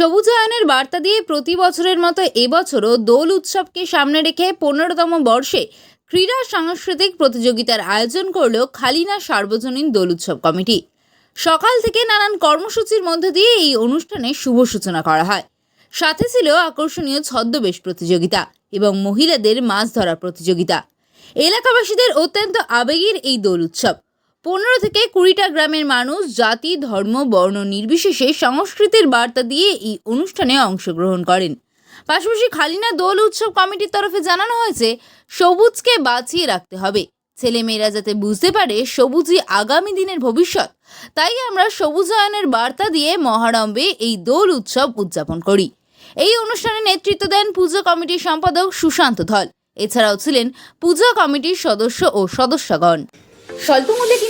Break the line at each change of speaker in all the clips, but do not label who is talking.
সবুজায়নের বার্তা দিয়ে প্রতি বছরের মতো এবছরও দোল উৎসবকে সামনে রেখে পনেরোতম বর্ষে ক্রীড়া সাংস্কৃতিক প্রতিযোগিতার আয়োজন করল খালিনা সার্বজনীন দোল উৎসব কমিটি। সকাল থেকে নানান কর্মসূচির মধ্য দিয়ে এই অনুষ্ঠানে শুভ সূচনা করা হয়। সাথে ছিল আকর্ষণীয় ছদ্মবেশ প্রতিযোগিতা এবং মহিলাদের মাছ ধরা প্রতিযোগিতা। এলাকাবাসীদের অত্যন্ত আবেগের এই দোল উৎসব। পনেরো থেকে কুড়িটা গ্রামের মানুষ জাতি, ধর্ম, বর্ণ নির্বিশেষে সংস্কৃতির বার্তা দিয়ে এই অনুষ্ঠানে অংশগ্রহণ করেন। পাশাপাশি খালিনা দোল উৎসব কমিটির তরফে জানানো হয়েছে, সবুজকে বাঁচিয়ে রাখতে হবে। ছেলেমেয়েরা যাতে বুঝতে পারে সবুজই আগামী দিনের ভবিষ্যৎ, তাই আমরা সবুজায়নের বার্তা দিয়ে মহারম্বে এই দোল উৎসব উদযাপন করি। এই অনুষ্ঠানে নেতৃত্ব দেন পুজো কমিটির সম্পাদক সুশান্ত ধল। এছাড়াও ছিলেন পূজা কমিটির সদস্য ও সদস্যগণ। স্বল্প মূল্যে কিনতে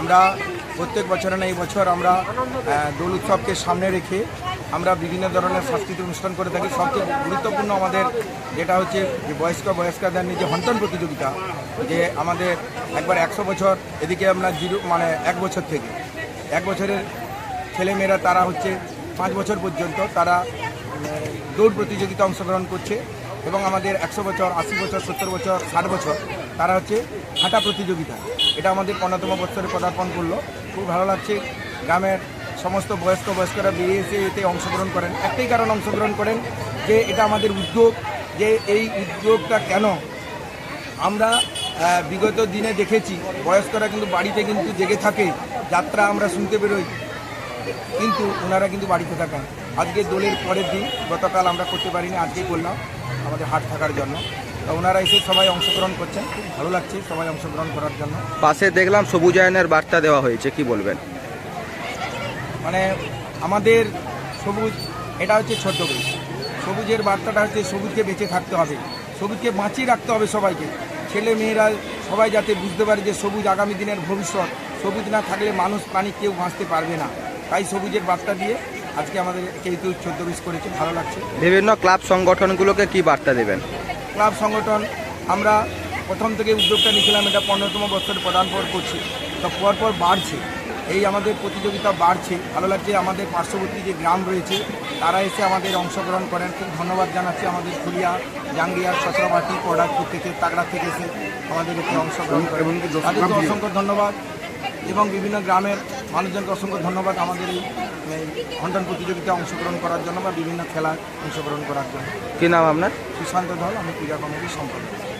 আমরা প্রত্যেক বছরে না এই বছর আমরা দোল উৎসবকে সামনে রেখে আমরা বিভিন্ন ধরনের সাংস্কৃতিক অনুষ্ঠান করে থাকি। সবচেয়ে গুরুত্বপূর্ণ আমাদের যেটা হচ্ছে যে বয়স্ক বয়স্কদের নিয়ে যে হন্তন প্রতিযোগিতা, যে আমাদের একবার একশো বছর এদিকে আমরা জিরো মানে এক বছর থেকে, এক বছরের ছেলেমেয়েরা তারা হচ্ছে পাঁচ বছর পর্যন্ত তারা দৌড় প্রতিযোগিতা অংশগ্রহণ করছে এবং আমাদের একশো বছর, আশি বছর, সত্তর বছর, ষাট বছর তারা হচ্ছে হাঁটা প্রতিযোগিতা। এটা আমাদের পনেরোতম বছরে পদার্পণ করল। খুব ভালো লাগছে। গ্রামের সমস্ত বয়স্ক, বয়স্করা বেরিয়ে এসে এতে অংশগ্রহণ করেন। একটাই কারণ অংশগ্রহণ করেন যে এটা আমাদের উদ্যোগ, যে এই উদ্যোগটা কেন আমরা বিগত দিনে দেখেছি। বয়স্করা কিন্তু বাড়িতে কিন্তু জেগে থাকে, যাত্রা আমরা শুনতে বেরোই। কিন্তু ওনারা কিন্তু বাড়িতে থাকেন। আজকে দোলের পরের দিন গতকাল আমরা করতে পারিনি, আজকেই করলাম। আমাদের হাট থাকার জন্য। ওনারা এসে সবাই অংশগ্রহণ করছেন। খুব ভালো লাগছে সবাই অংশগ্রহণ করার জন্য।
পাশে দেখলাম সবুজায়নের বার্তা দেওয়া হয়েছে কি বলবেন?
মানে আমাদের সবুজ এটা হচ্ছে বীজ সবুজের বার্তাটা হচ্ছে সবুজকে বেঁচে থাকতে হবে। সবুজকে বাঁচিয়ে রাখতে হবে সবাইকে। ছেলে মেয়েরা সবাই যাতে বুঝতে পারে যে সবুজ আগামী দিনের ভবিষ্যৎ। সবুজ না থাকলে মানুষ প্রাণী কেউ বাঁচতে পারবে না। তাই সবুজের বার্তা দিয়ে আজকে আমাদের কেতু চোদ্দ বিশ করেছে। ভালো লাগছে।
বিভিন্ন ক্লাব সংগঠনগুলোকে কি বার্তা দেবেন?
ক্লাব সংগঠন আমরা প্রথম থেকে উদ্যোগটা নিয়েছিলাম এটা পনেরোতম বছর প্রদান পর করছি। তো পর পর বাড়ছে। এই আমাদের প্রতিযোগিতা বাড়ছে। ভালো লাগছে আমাদের পার্শ্ববর্তী যে গ্রাম রয়েছে তারা এসে আমাদের অংশগ্রহণ করেন। খুব ধন্যবাদ জানাচ্ছি আমাদের ফুলিয়া জাঙ্গিয়া সচরাবাটি পড়াপুর থেকে তাগড়া থেকে এসে আমাদের এতে অংশগ্রহণ করেন। তাদেরকে অসংখ্য ধন্যবাদ। এবং বিভিন্ন গ্রামের মানুষজনকে অসংখ্য ধন্যবাদ আমাদের এই হন্টন প্রতিযোগিতায় অংশগ্রহণ করার জন্য বা বিভিন্ন খেলায় অংশগ্রহণ করার জন্য।
কী নাম আপনার?
সুশান্ত ধল আমি ক্রীড়া কমিটির সম্পাদক।